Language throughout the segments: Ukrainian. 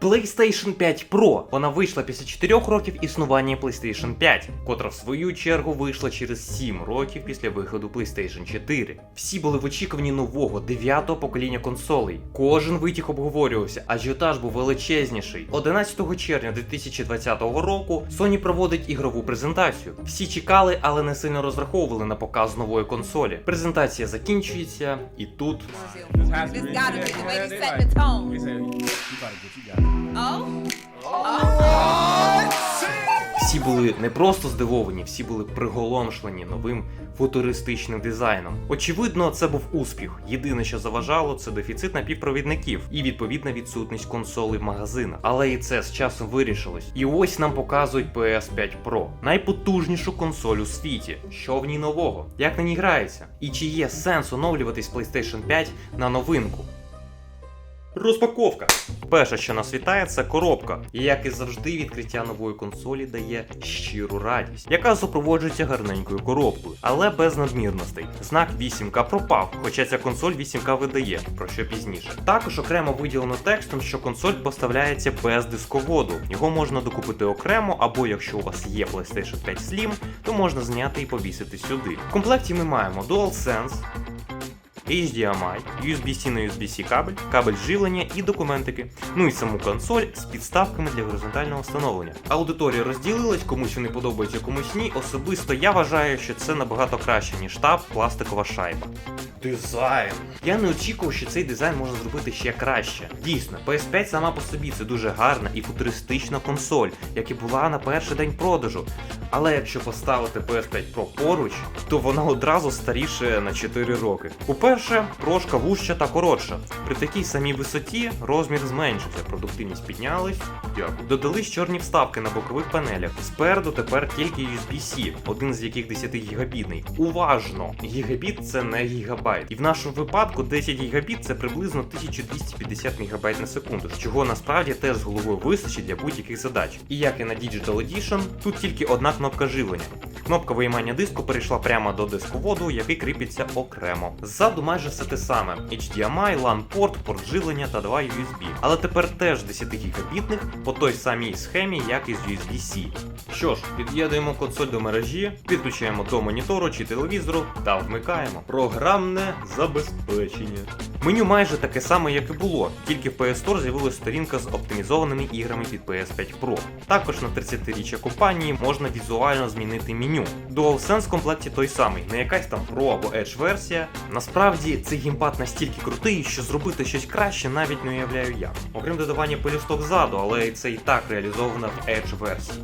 PlayStation 5 Pro. Вона вийшла після 4 років існування PlayStation 5, котра в свою чергу вийшла через 7 років після виходу PlayStation 4. Всі були в очікуванні нового 9-го покоління консолей. Кожен витік обговорювався, ажіотаж був величезніший. 11 червня 2020 року Sony проводить ігрову презентацію. Всі чекали, але не сильно розраховували на показ нової консолі. Презентація закінчується, і тут Всі були не просто здивовані, всі були приголомшлені новим футуристичним дизайном. Очевидно, це був успіх. Єдине, що заважало, це дефіцит напівпровідників і відповідна відсутність консолей в магазинах. Але і це з часом вирішилось. І ось нам показують PS5 Pro, найпотужнішу консоль у світі. Що в ній нового? Як на ній грається? І чи є сенс оновлюватись PlayStation 5 на новинку? Розпаковка. Перше, що нас вітає, це коробка. І як і завжди, відкриття нової консолі дає щиру радість, яка супроводжується гарненькою коробкою, але без надмірностей. Знак 8К пропав, хоча ця консоль 8К видає, про що пізніше. Також окремо виділено текстом, що консоль поставляється без дисководу. Його можна докупити окремо, або якщо у вас є PlayStation 5 Slim, то можна зняти і повісити сюди. В комплекті ми маємо DualSense, HDMI, USB-C на USB-C кабель, кабель живлення і документики. Ну і саму консоль з підставками для горизонтального встановлення. Аудиторія розділилась, комусь вони подобаються, комусь ні. Особисто я вважаю, що це набагато краще, ніж таб пластикова шайба. Дизайн. Я не очікував, що цей дизайн можна зробити ще краще. Дійсно, PS5 сама по собі це дуже гарна і футуристична консоль, як і була на перший день продажу. Але якщо поставити PS5 Pro поруч, то вона одразу старіше на 4 роки. По-перше, прошка вужча та коротша. При такій самій висоті розмір зменшився, продуктивність піднялась. Дякую. Додались чорні вставки на бокових панелях. Спереду тепер тільки USB-C, один з яких 10 гігабітний. Уважно! Гігабіт це не гігабайт. І в нашому випадку 10 гігабіт це приблизно 1250 мегабайт на секунду, чого насправді теж з головою вистачить для будь-яких задач. І як і на Digital Edition, тут тільки одна кнопка живлення. Кнопка виймання диску перейшла прямо до дисководу, який кріпиться окремо. Ззаду майже все те саме: HDMI, LAN порт, порт живлення та два USB. Але тепер теж 10 гігабітних по той самій схемі, як і з USB-C. Що ж, під'єднуємо консоль до мережі, підключаємо до монітору чи телевізору та вмикаємо. Програмне забезпечення. Меню майже таке саме, як і було, тільки в PS Store з'явилася сторінка з оптимізованими іграми під PS5 Pro. Також на 30-річчя компанії можна візуально змінити меню. DualSense в комплекті той самий, не якась там Pro або Edge версія. Насправді цей геймпад настільки крутий, що зробити щось краще навіть не уявляю як. Окрім додавання пелюсток ззаду, але це і так реалізовано в Edge версії.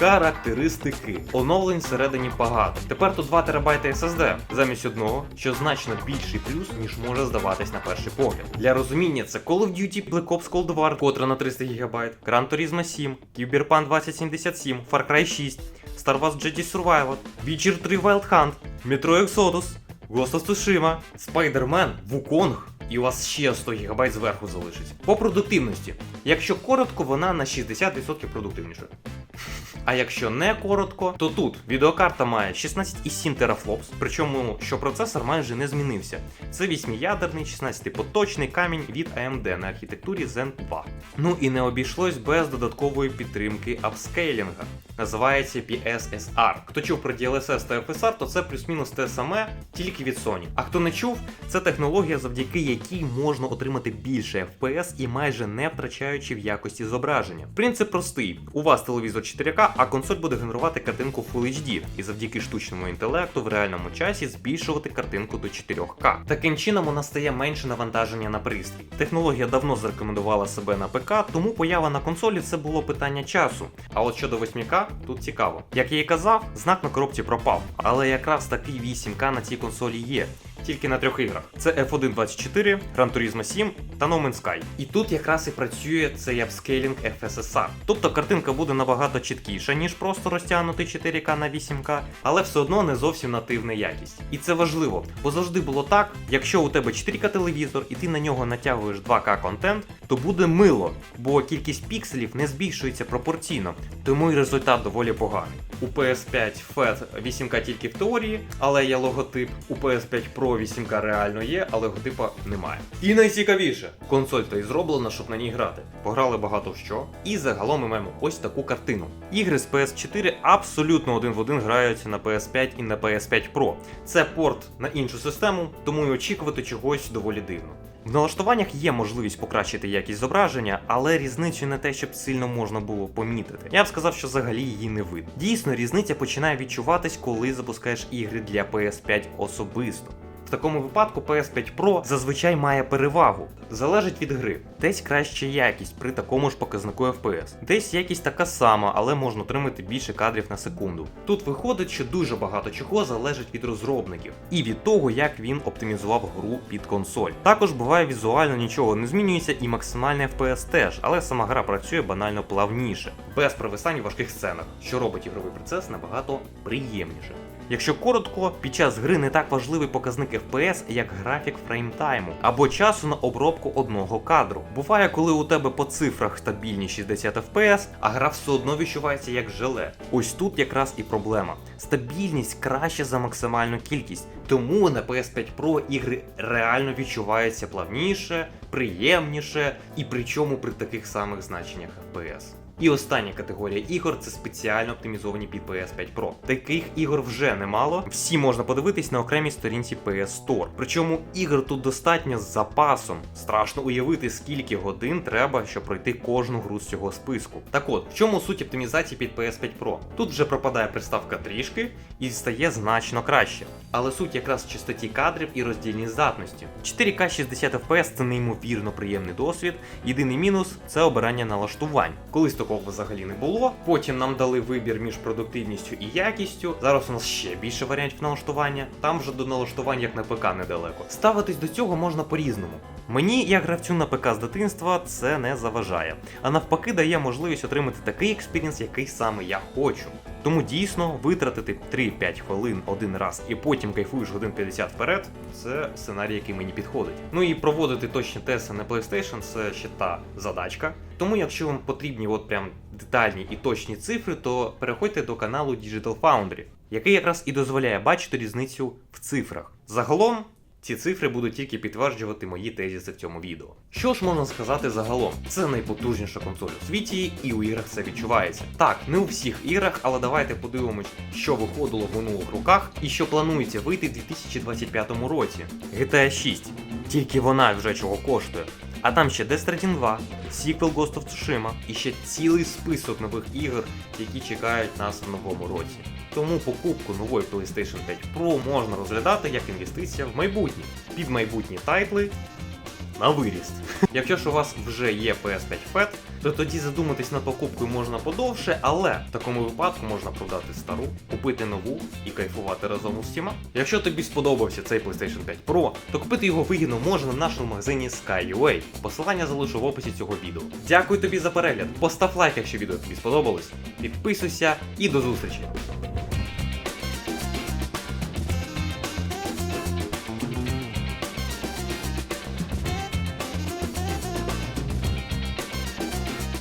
Характеристики. Оновлень всередині багато. Тепер тут 2 ТБ SSD замість одного, що значно більший плюс, ніж може здаватись на перший погляд. Для розуміння, це Call of Duty Black Ops Cold War, котра на 300 ГБ, Gran Turismo 7, Cyberpunk 2077, Far Cry 6, Star Wars Jedi Survivor, Witcher 3 Wild Hunt, Metro Exodus, Ghost of Tsushima, Spider-Man, Wukong. І у вас ще 100 ГБ зверху залишиться. По продуктивності. Якщо коротко, вона на 60% продуктивніша. А якщо не коротко, то тут відеокарта має 16,7 терафлопс, причому що процесор майже не змінився. Це 8-ядерний 16-поточний камінь від AMD на архітектурі Zen 2. Ну і не обійшлось без додаткової підтримки апскейлінга. Називається PSSR. Хто чув про DLSS та FSR, то це плюс-мінус те саме, тільки від Sony. А хто не чув, це технологія, завдяки якій можна отримати більше FPS і майже не втрачаючи в якості зображення. Принцип простий: у вас телевізор 4К, а консоль буде генерувати картинку Full HD і завдяки штучному інтелекту в реальному часі збільшувати картинку до 4К. Таким чином вона стає менше навантаження на пристрій. Технологія давно зарекомендувала себе на ПК, тому поява на консолі це було питання часу. А от щодо 8К, тут цікаво. Як я і казав, знак на коробці пропав, але якраз такий 8К на цій консолі є. Тільки на трьох іграх: це F1 24, Gran Turismo 7 та No Man's Sky. І тут якраз і працює цей апскейлінг FSSR. Тобто картинка буде набагато чіткіша, ніж просто розтягнутий 4К на 8К, але все одно не зовсім нативна якість. І це важливо, бо завжди було так: якщо у тебе 4К телевізор і ти на нього натягуєш 2К контент, то буде мило, бо кількість пікселів не збільшується пропорційно, тому і результат доволі поганий. У PS5 FAT 8К тільки в теорії, але є логотип. У PS5 Pro Pro 8K реально є, але його типа немає. І найцікавіше, консоль то й зроблена, щоб на ній грати. Пограли багато в що. І загалом ми маємо ось таку картину. Ігри з PS4 абсолютно один в один граються на PS5 і на PS5 Pro. Це порт на іншу систему, тому і очікувати чогось доволі дивно. В налаштуваннях є можливість покращити якість зображення, але різницю не те, щоб сильно можна було помітити. Я б сказав, що взагалі її не видно. Дійсно, різниця починає відчуватись, коли запускаєш ігри для PS5 особисто. Такому випадку PS5 Pro зазвичай має перевагу, залежить від гри. Десь краща якість при такому ж показнику FPS. Десь якість така сама, але можна отримати більше кадрів на секунду. Тут виходить, що дуже багато чого залежить від розробників і від того, як він оптимізував гру під консоль. Також буває візуально нічого не змінюється і максимальний FPS теж, але сама гра працює банально плавніше, без провисань у важких сценах, що робить ігровий процес набагато приємніше. Якщо коротко, під час гри не так важливий показник FPS, як графік фреймтайму або часу на обробку одного кадру. Буває, коли у тебе по цифрах стабільні 60 FPS, а гра все одно відчувається як желе. Ось тут якраз і проблема. Стабільність краще за максимальну кількість, тому на PS5 Pro ігри реально відчуваються плавніше, приємніше і причому при таких самих значеннях FPS. І остання категорія ігор це спеціально оптимізовані під PS5 Pro. Таких ігор вже немало. Всі можна подивитись на окремій сторінці PS Store. Причому ігор тут достатньо з запасом. Страшно уявити, скільки годин треба, щоб пройти кожну гру з цього списку. Так от, в чому суть оптимізації під PS5 Pro? Тут вже пропадає приставка трішки і стає значно краще. Але суть якраз в чистоті кадрів і роздільній здатності. 4К 60 FPS це неймовірно приємний досвід. Єдиний мінус це обирання налаштувань. Колись такого взагалі не було. Потім нам дали вибір між продуктивністю і якістю. Зараз у нас ще більше варіантів налаштування. Там вже до налаштувань як на ПК недалеко. Ставитись до цього можна по-різному. Мені, як гравцю на ПК з дитинства, це не заважає, а навпаки дає можливість отримати такий експірінс, який саме я хочу. Тому дійсно витратити 3-5 хвилин один раз і потім кайфуєш годин 50 вперед, це сценарій, який мені підходить. Ну і проводити точні тести на PlayStation це ще та задачка. Тому, якщо вам потрібні от прям детальні і точні цифри, то переходьте до каналу Digital Foundry, який якраз і дозволяє бачити різницю в цифрах. Загалом. Ці цифри будуть тільки підтверджувати мої тезіси в цьому відео. Що ж можна сказати загалом? Це найпотужніша консоль у світі, і у іграх це відчувається. Так, не у всіх іграх, але давайте подивимось, що виходило в минулих роках і що планується вийти в 2025 році. GTA 6. Тільки вона вже чого коштує. А там ще Death Stranding 2, сіквел Ghost of Tsushima і ще цілий список нових ігор, які чекають нас в новому році. Тому покупку нової PlayStation 5 Pro можна розглядати як інвестиція в майбутнє під майбутні тайтли на виріст. Якщо ж у вас вже є PS5 FAT, то тоді задуматись над покупкою можна подовше, але в такому випадку можна продати стару, купити нову і кайфувати разом у всіма. Якщо тобі сподобався цей PlayStation 5 Pro, то купити його вигідно можна в нашому магазині Sky.ua. Посилання залишу в описі цього відео. Дякую тобі за перегляд. Постав лайк, якщо відео тобі сподобалось. Підписуйся і до зустрічі!